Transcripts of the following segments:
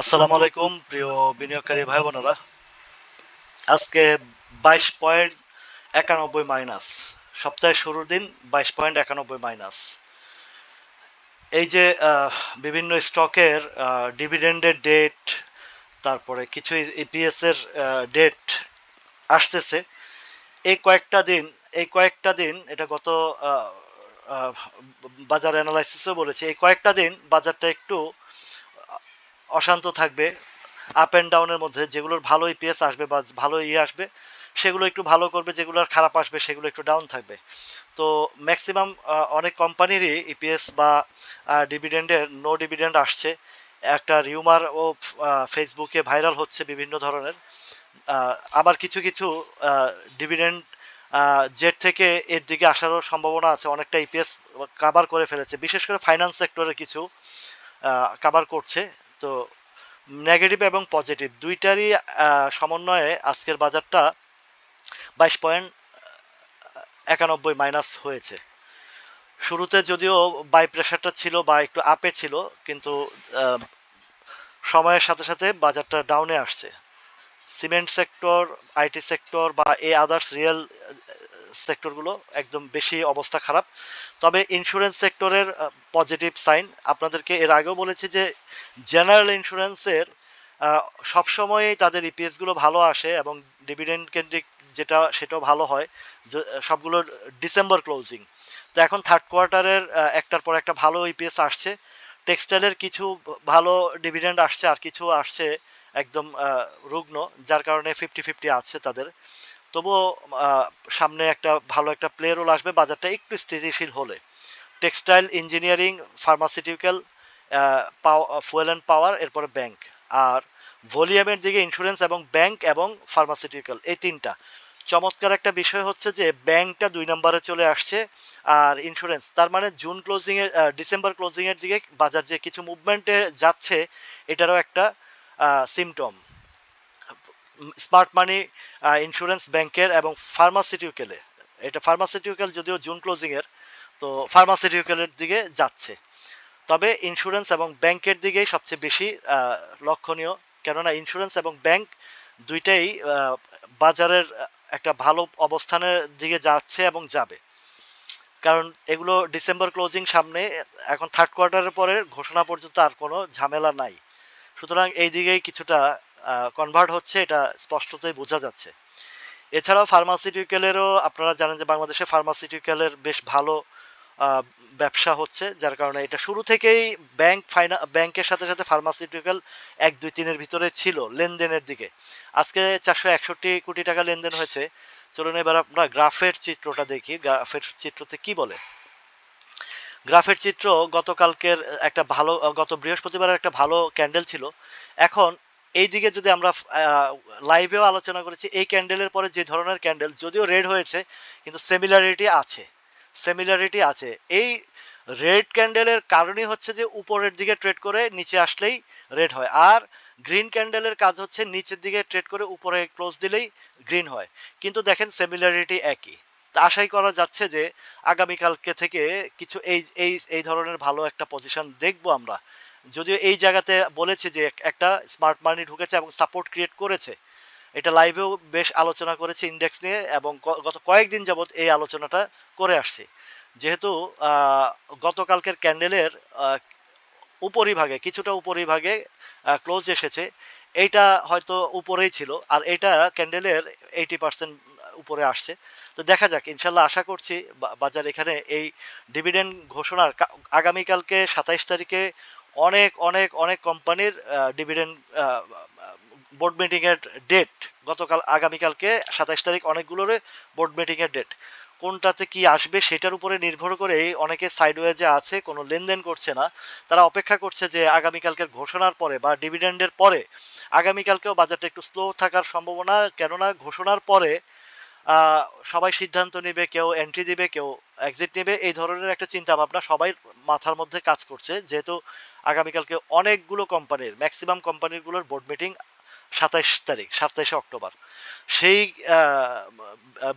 আসসালামু আলাইকুম প্রিয় বিনিয়োগকারী ভাই বোনেরা। আজকে বাইশ পয়েন্ট একানব্বই মাইনাস। সপ্তাহের শুরুর দিন বাইশ পয়েন্ট একানব্বই মাইনাস। এই যে বিভিন্ন স্টকের ডিভিডেন্ডের ডেট তারপরে কিছু ইপিএস এর ডেট আসতেছে। এই কয়েকটা দিন এই কয়েকটা দিন এটা গত বাজার অ্যানালাইসিসও বলেছে এই কয়েকটা দিন বাজারটা একটু অশান্ত থাকবে আপ অ্যান্ড ডাউনের মধ্যে যেগুলোর ভালো ইপিএস আসবে বা ভালো ইয়ে আসবে, সেগুলো একটু ভালো করবে যেগুলোর খারাপ আসবে, সেগুলো একটু ডাউন থাকবে। তো ম্যাক্সিমাম অনেক কোম্পানিরই ইপিএস বা ডিভিডেন্ডের নো ডিভিডেন্ড আসছে। একটা রিউমার ও ফেসবুকে ভাইরাল হচ্ছে বিভিন্ন ধরনের। আবার কিছু কিছু ডিভিডেন্ড জেট থেকে এর দিকে আসারও সম্ভাবনা আছে। অনেকটা ইপিএস কাভার করে ফেলেছে। বিশেষ করে ফাইন্যান্স সেক্টরে কিছু কাভার করছে। তো নেগেটিভ এবং পজিটিভ দুইটারই সমন্বয়ে আজকের বাজারটা বাইশ পয়েন্ট একানব্বই মাইনাস হয়েছে। শুরুতে যদিও বাই প্রেশারটা ছিল বা একটু আপে ছিল, কিন্তু সময়ের সাথে সাথে বাজারটা ডাউনে আসছে। সিমেন্ট সেক্টর আইটি সেক্টর বা এ আদার্স রিয়েল সেক্টরগুলো একদম বেশি অবস্থা খারাপ। তবে ইন্স্যুরেন্স সেক্টরের পজিটিভ সাইন আপনাদেরকে এর আগেও বলেছি যে জেনারেল ইন্স্যুরেন্সের সবসময়ই তাদের ইপিএসগুলো ভালো আসে এবং ডিভিডেন্ড কেন্দ্রিক যেটা সেটাও ভালো হয় সবগুলোর ডিসেম্বর ক্লোজিং তো এখন থার্ড কোয়ার্টারের একটার পর একটা ভালো ইপিএস আসছে। টেক্সটাইলের কিছু ভালো ডিভিডেন্ড আসছে আর কিছু আসছে একদম রুগ্ন, যার কারণে ফিফটি ফিফটি আছে তাদের। তবুও সামনে একটা ভালো একটা প্লে রোল আসবে, বাজারটা একটু স্থিতিশীল হলে। Textile engineering pharmaceutical fuel and power এরপরে ব্যাংক আর ভলিউমের দিকে ইন্স্যুরেন্স এবং ব্যাংক এবং ফার্মাসিউটিক্যাল এই তিনটা। চমৎকার একটা বিষয় হচ্ছে যে ব্যাংকটা দুই নম্বরে চলে আসছে, আর ইন্স্যুরেন্স তার মানে জুন ক্লোজিং এর ডিসেম্বর ক্লোজিংয়ের দিকে বাজার যে কিছু মুভমেন্টে যাচ্ছে, এটারও একটা সিমটম স্মার্ট মানি ইন্স্যুরেন্স ব্যাংকের এবং ফার্মাসিউটিক্যালে এটা ফার্মাসিউটিক্যাল যদিও জুন ক্লোজিংয়ের তো ফার্মাসিউটিক্যালের দিকে যাচ্ছে। তবে ইন্স্যুরেন্স এবং ব্যাংকের দিকেই সবচেয়ে বেশি লক্ষণীয়। কেননা ইন্স্যুরেন্স এবং ব্যাংক দুইটাই বাজারের একটা ভালো অবস্থানের দিকে যাচ্ছে এবং যাবে। কারণ এগুলো ডিসেম্বর ক্লোজিং সামনে, এখন থার্ড কোয়ার্টারের পরে ঘোষণা পর্যন্ত আর কোনো ঝামেলা নাই। সুতরাং এই দিকেই কিছুটা কনভার্ট হচ্ছে, এটা স্পষ্টতই বোঝা যাচ্ছে। এছাড়াও ফার্মাসিউটিক্যালেরও আপনারা জানেন যে বাংলাদেশে ফার্মাসিউটিক্যালের বেশ ভালো ব্যবসা হচ্ছে, যার কারণে এটা শুরু থেকেই ব্যাংক ফাইনা ব্যাংকের সাথে সাথে ফার্মাসিউটিক্যাল এক, দুই, তিনের ভিতরে ছিল লেনদেনের দিকে। আজকে চারশো একষট্টি কোটি টাকা লেনদেন হয়েছে। চলুন এবার আমরা গ্রাফের চিত্রটা দেখি। গ্রাফের চিত্রতে কি বলে? গ্রাফের চিত্র গতকালকের একটা ভালো, গত বৃহস্পতিবারের একটা ভালো ক্যান্ডেল ছিল। এখন এই দিকে যদি আমরা লাইভেও আলোচনা করেছি, এই ক্যান্ডেলের পরে যে ধরনের ক্যান্ডেল যদিও রেড হয়েছে, কিন্তু সিমিলারিটি আছে সিমিলারিটি আছে। এই রেড ক্যান্ডেলের কারণই হচ্ছে যে উপরের দিকে ট্রেড করে নিচে আসলেই রেড হয়, আর গ্রিন ক্যান্ডেলের কাজ হচ্ছে নিচের দিকে ট্রেড করে উপরে ক্লোজ দিলেই গ্রিন হয়। কিন্তু দেখেন সিমিলারিটি একই। তা আশাই করা যাচ্ছে যে আগামীকালকে থেকে কিছু এই এই এই ধরনের ভালো একটা পজিশন দেখব আমরা। যদিও এই জায়গাতে বলেছে যে একটা স্মার্ট মানি ঢুকেছে এবং সাপোর্ট ক্রিয়েট করেছে। এটা লাইভেও বেশ আলোচনা করেছে ইন্ডেক্স নিয়ে এবং গত কয়েকদিন যাবত এই আলোচনাটা করে আসছে। যেহেতু গতকালকের ক্যান্ডেলের উপরিভাগে, কিছুটা উপরিভাগে ক্লোজ এসেছে। এইটা হয়তো উপরেই ছিল আর এটা ক্যান্ডেলের এইটি পার্সেন্ট উপরে আসছে। তো দেখা যাক, ইনশাল্লাহ আশা করছি বাজার এখানে এই ডিভিডেন্ড ঘোষণার আগামীকালকে সাতাইশ তারিখে অনেক অনেক অনেক কোম্পানির ডিভিডেন্ড বোর্ড মিটিংয়ের ডেট গতকাল, আগামীকালকে সাতাইশ তারিখ অনেকগুলোর বোর্ড মিটিংয়ের ডেট কোনটাতে কি আসবে সেটার উপরে নির্ভর করে অনেকে সাইডওয়েজে আছে, কোনো লেনদেন করছে না। তারা অপেক্ষা করছে যে আগামীকালকের ঘোষণার পরে বা ডিভিডেন্ডের পরে, আগামীকালকেও বাজারটা একটু স্লো থাকার সম্ভাবনা, কেননা ঘোষণার পরে সবাই সিদ্ধান্ত নেবে, কেউ এন্ট্রি দিবে, কেউ এক্সিট নেবে, এই ধরনের একটা চিন্তা ভাবনা সবাই মাথার মধ্যে কাজ করছে। যেহেতু আগামীকালকে অনেকগুলো কোম্পানির ম্যাক্সিমাম কোম্পানিগুলোর বোর্ড মিটিং সাতাইশ তারিখ, সাতাইশে অক্টোবর। সেই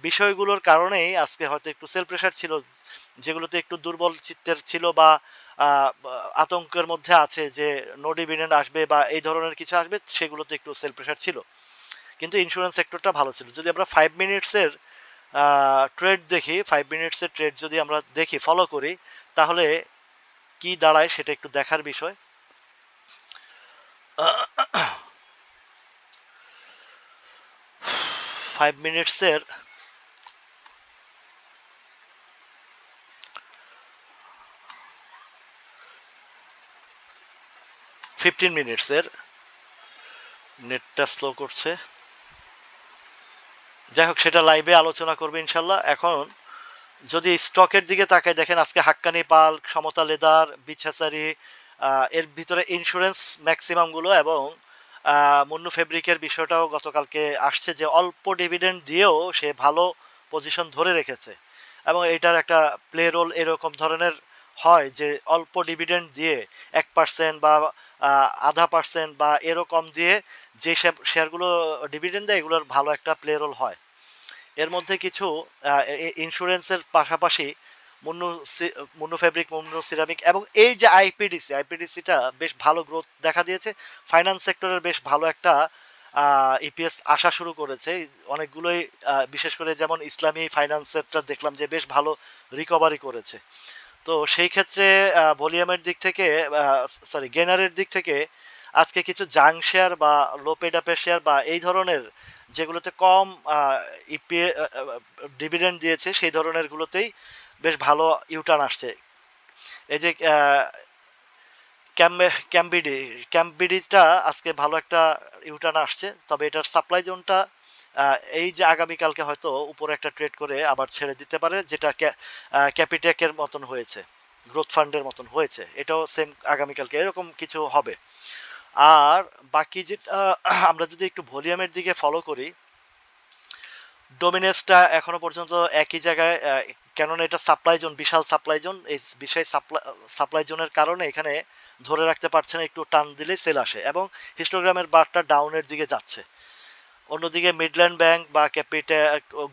বিষয়গুলোর কারণেই আজকে হয়তো একটু সেল প্রেশার ছিল, যেগুলোতে একটু দুর্বল চিত্তের ছিল বা আতঙ্কের মধ্যে আছে যে নো ডিভিডেন্ড আসবে বা এই ধরনের কিছু আসবে, সেগুলোতে একটু সেল প্রেশার ছিল। কিন্তু ইন্স্যুরেন্স সেক্টরটা ভালো ছিল। যদি আমরা ফাইভ মিনিটসের ট্রেড দেখি ফাইভ মিনিটসের ট্রেড যদি আমরা দেখি ফলো করি, তাহলে কি দাঁড়ায় সেটা একটু দেখার বিষয়। ফাইভ মিনিটসের ফিফটিন মিনিটসের নেটটা স্লো করছে। যাই হোক, সেটা লাইভে আলোচনা করবে ইনশাল্লাহ। এখন যদি স্টকের দিকে তাকায় দেখেন আজকে হাক্কানি পাল, সমতা লেদার বিছাচারি এর ভিতরে ইন্স্যুরেন্স ম্যাক্সিমামগুলো এবং মুন্নু ফেব্রিকের বিষয়টাও গতকালকে আসছে যে অল্প ডিভিডেন্ড দিয়েও সে ভালো পজিশন ধরে রেখেছে। এবং এটার একটা প্লে রোল এরকম ধরনের হয় যে অল্প ডিভিডেন্ড দিয়ে এক পার্সেন্ট বা আধা পার্সেন্ট বা এরকম দিয়ে যে শেয়ারগুলো ডিভিডেন্ড দেয়, এগুলোর ভালো একটা প্লে রোল হয়। এর মধ্যে কিছু ইন্স্যুরেন্সের পাশাপাশি মুন্নু মুন্নু ফেব্রিক মুন্নু সিরামিক এবং এই যে আইপিডিসি আইপিডিসিটা বেশ ভালো গ্রোথ দেখা দিয়েছে। ফাইন্যান্স সেক্টরের বেশ ভালো একটা ইপিএস আসা শুরু করেছে। অনেকগুলোই বিশেষ করে যেমন ইসলামী ফাইন্যান্স সেক্টর দেখলাম যে বেশ ভালো রিকভারি করেছে। তো সেই ক্ষেত্রে ভলিউমের দিক থেকে সরি গেনারের দিক থেকে আজকে কিছু জাং শেয়ার বা লো পেডাপের শেয়ার বা এই ধরনের যেগুলোতে কম ইপিএ ডিভিডেন্ড দিয়েছে, সেই ধরনের গুলোতেই বেশ ভালো ইউটার্ন আসছে। এই যে ক্যাম্বিডি, ক্যাম্বিডিটা আজকে ভালো একটা ইউটার্ন আসছে, তবে এটার সাপ্লাই জোনটা এই যে আগামীকালকে হয়তো উপরে একটা ট্রেড করে আবার ছেড়ে দিতে পারে, যেটা ক্যাপিটেকের মতন হয়েছে গ্রোথ ফান্ডের মতন হয়েছে, এটাও সেম আগামীকালকে, এরকম কিছু হবে। আর বাকি যেটা আমরা যদি একটু ভলিউমের দিকে ফলো করি ডোমিনেসটা এখনও পর্যন্ত একই জায়গায় কেননা এটা সাপ্লাই জোন বিশাল সাপ্লাই জোন এই বিশাল সাপ্লাই সাপ্লাই জোনের কারণে এখানে ধরে রাখতে পারছে না, একটু টান দিলে সেল আসে, এবং হিস্টোগ্রামের বারটা ডাউনের দিকে যাচ্ছে। অন্যদিকে মিডল্যান্ড ব্যাংক বা ক্যাপিটা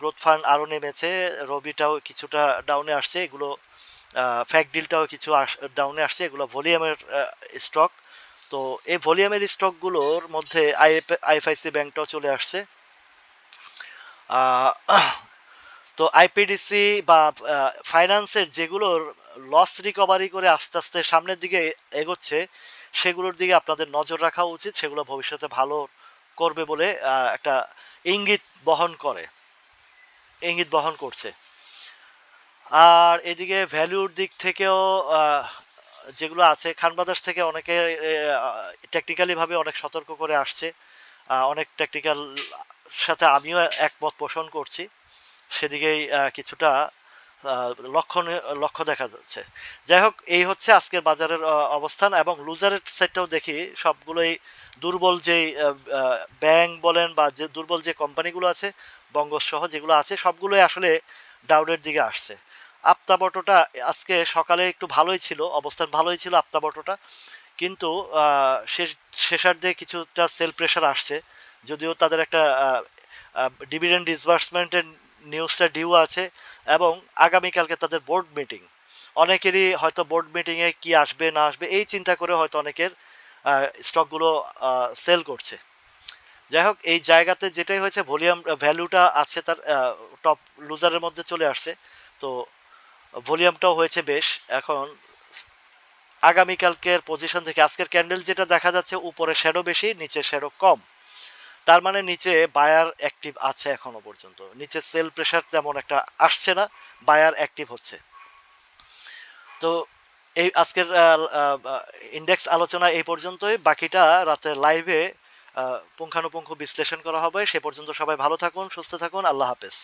গ্রোথ ফান্ড আরও নেমেছে। রবিটাও কিছুটা ডাউনে আসছে। এগুলো ফ্যাক ডিলটাও কিছু ডাউনে আসছে। এগুলো ভলিউমের স্টক। তো এই ভলিউমের স্টকগুলোর মধ্যে আইএফ, আইএফআইসি ব্যাংকটাও চলে আসছে। তো আইপিডিসি বা ফাইন্যান্সের যেগুলোর লস রিকভারি করে আস্তে আস্তে সামনের দিকে এগোচ্ছে, সেগুলোর দিকে আপনাদের নজর রাখা উচিত। সেগুলো ভবিষ্যতে ভালো করবে বলে একটা ইঙ্গিত বহন করে। ইঙ্গিত বহন করছে। আর এদিকে ভ্যালুর দিক থেকেও যেগুলো আছে খান ব্রাদার্স থেকে অনেকে টেকনিক্যালি ভাবে অনেক সতর্ক করে আসছে। অনেক টেকনিক্যাল সাথে আমিও একমত পোষণ করছি। সেদিকেই কিছুটা লক্ষণ, লক্ষ্য দেখা যাচ্ছে। যাই হোক, এই হচ্ছে আজকের বাজারের অবস্থান এবং লুজারের সেটটাও দেখি। সবগুলোই দুর্বল যে ব্যাংক বলেন বা যে দুর্বল যে কোম্পানিগুলো আছে বঙ্গসহ যেগুলো আছে, সবগুলোই আসলে ডাউনের দিকে আসছে। আপতাবটোটা আজকে সকালে একটু ভালোই ছিল, অবস্থান ভালোই ছিল আপতাবটোটা কিন্তু শেষ, শেষার দিয়ে কিছুটা সেল প্রেশার আসছে। যদিও তাদের একটা ডিভিডেন্ড ডিসবার্সমেন্টের নিউজটা ডিউ আছে এবং আগামীকালকে তাদের বোর্ড মিটিং অনেকেরই হয়তো বোর্ড মিটিংয়ে কি আসবে, না আসবে, এই চিন্তা করে হয়তো অনেকের স্টকগুলো সেল করছে। যাই হোক, এই জায়গাতে যেটাই হয়েছে ভলিউম ভ্যালুটা আছে তার টপ লুজারের মধ্যে চলে আসছে। তো ভলিউমটাও হয়েছে বেশ। এখন আগামীকালকের পজিশন থেকে আজকের ক্যান্ডেল যেটা দেখা যাচ্ছে, উপরে শ্যাডো বেশি, নিচে শ্যাডো কম। তার মানে নিচে বায়ার অ্যাক্টিভ আছে এখনও পর্যন্ত। নিচে সেল প্রেশার তেমন একটা আসছে না বায়ার অ্যাক্টিভ হচ্ছে। তো এই আজকের ইন্ডেক্স আলোচনা এই পর্যন্তই। বাকিটা রাতে লাইভে পুঙ্খানুপুঙ্খ বিশ্লেষণ করা হবে। সে পর্যন্ত সবাই ভালো থাকুন, সুস্থ থাকুন। আল্লাহ হাফেজ।